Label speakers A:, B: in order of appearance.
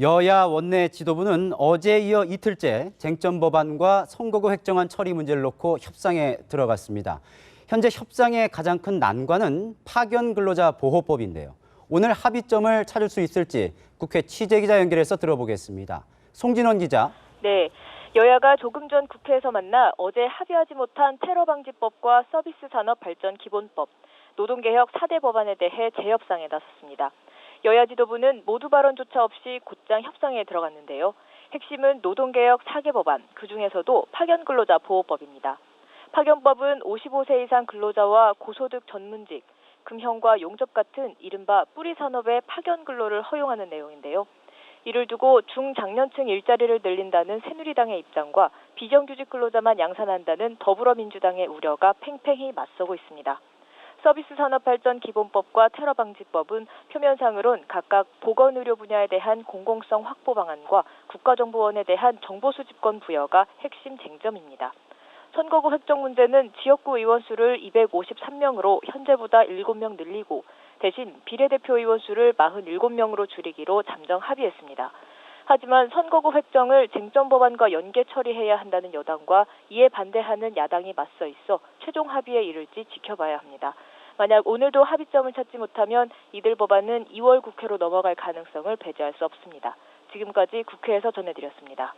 A: 여야 원내 지도부는 어제 이어 이틀째 쟁점 법안과 선거구 획정안 처리 문제를 놓고 협상에 들어갔습니다. 현재 협상의 가장 큰 난관은 파견 근로자 보호법인데요. 오늘 합의점을 찾을 수 있을지 국회 취재기자 연결해서 들어보겠습니다. 송진원 기자.
B: 네. 여야가 조금 전 국회에서 만나 어제 합의하지 못한 테러 방지법과 서비스 산업 발전 기본법, 노동개혁 4대 법안에 대해 재협상에 나섰습니다. 여야 지도부는 모두 발언조차 없이 곧장 협상에 들어갔는데요. 핵심은 노동개혁 4개 법안, 그중에서도 파견근로자 보호법입니다. 파견법은 55세 이상 근로자와 고소득 전문직, 금형과 용접 같은 이른바 뿌리 산업의 파견 근로를 허용하는 내용인데요. 이를 두고 중장년층 일자리를 늘린다는 새누리당의 입장과 비정규직 근로자만 양산한다는 더불어민주당의 우려가 팽팽히 맞서고 있습니다. 서비스 산업 발전 기본법과 테러 방지법은 표면상으론 각각 보건 의료 분야에 대한 공공성 확보 방안과 국가정보원에 대한 정보 수집권 부여가 핵심 쟁점입니다. 선거구 획정 문제는 지역구 의원 수를 253명으로 현재보다 7명 늘리고 대신 비례대표 의원 수를 47명으로 줄이기로 잠정 합의했습니다. 하지만 선거구 획정을 쟁점 법안과 연계 처리해야 한다는 여당과 이에 반대하는 야당이 맞서 있어 최종 합의에 이를지 지켜봐야 합니다. 만약 오늘도 합의점을 찾지 못하면 이들 법안은 2월 국회로 넘어갈 가능성을 배제할 수 없습니다. 지금까지 국회에서 전해드렸습니다.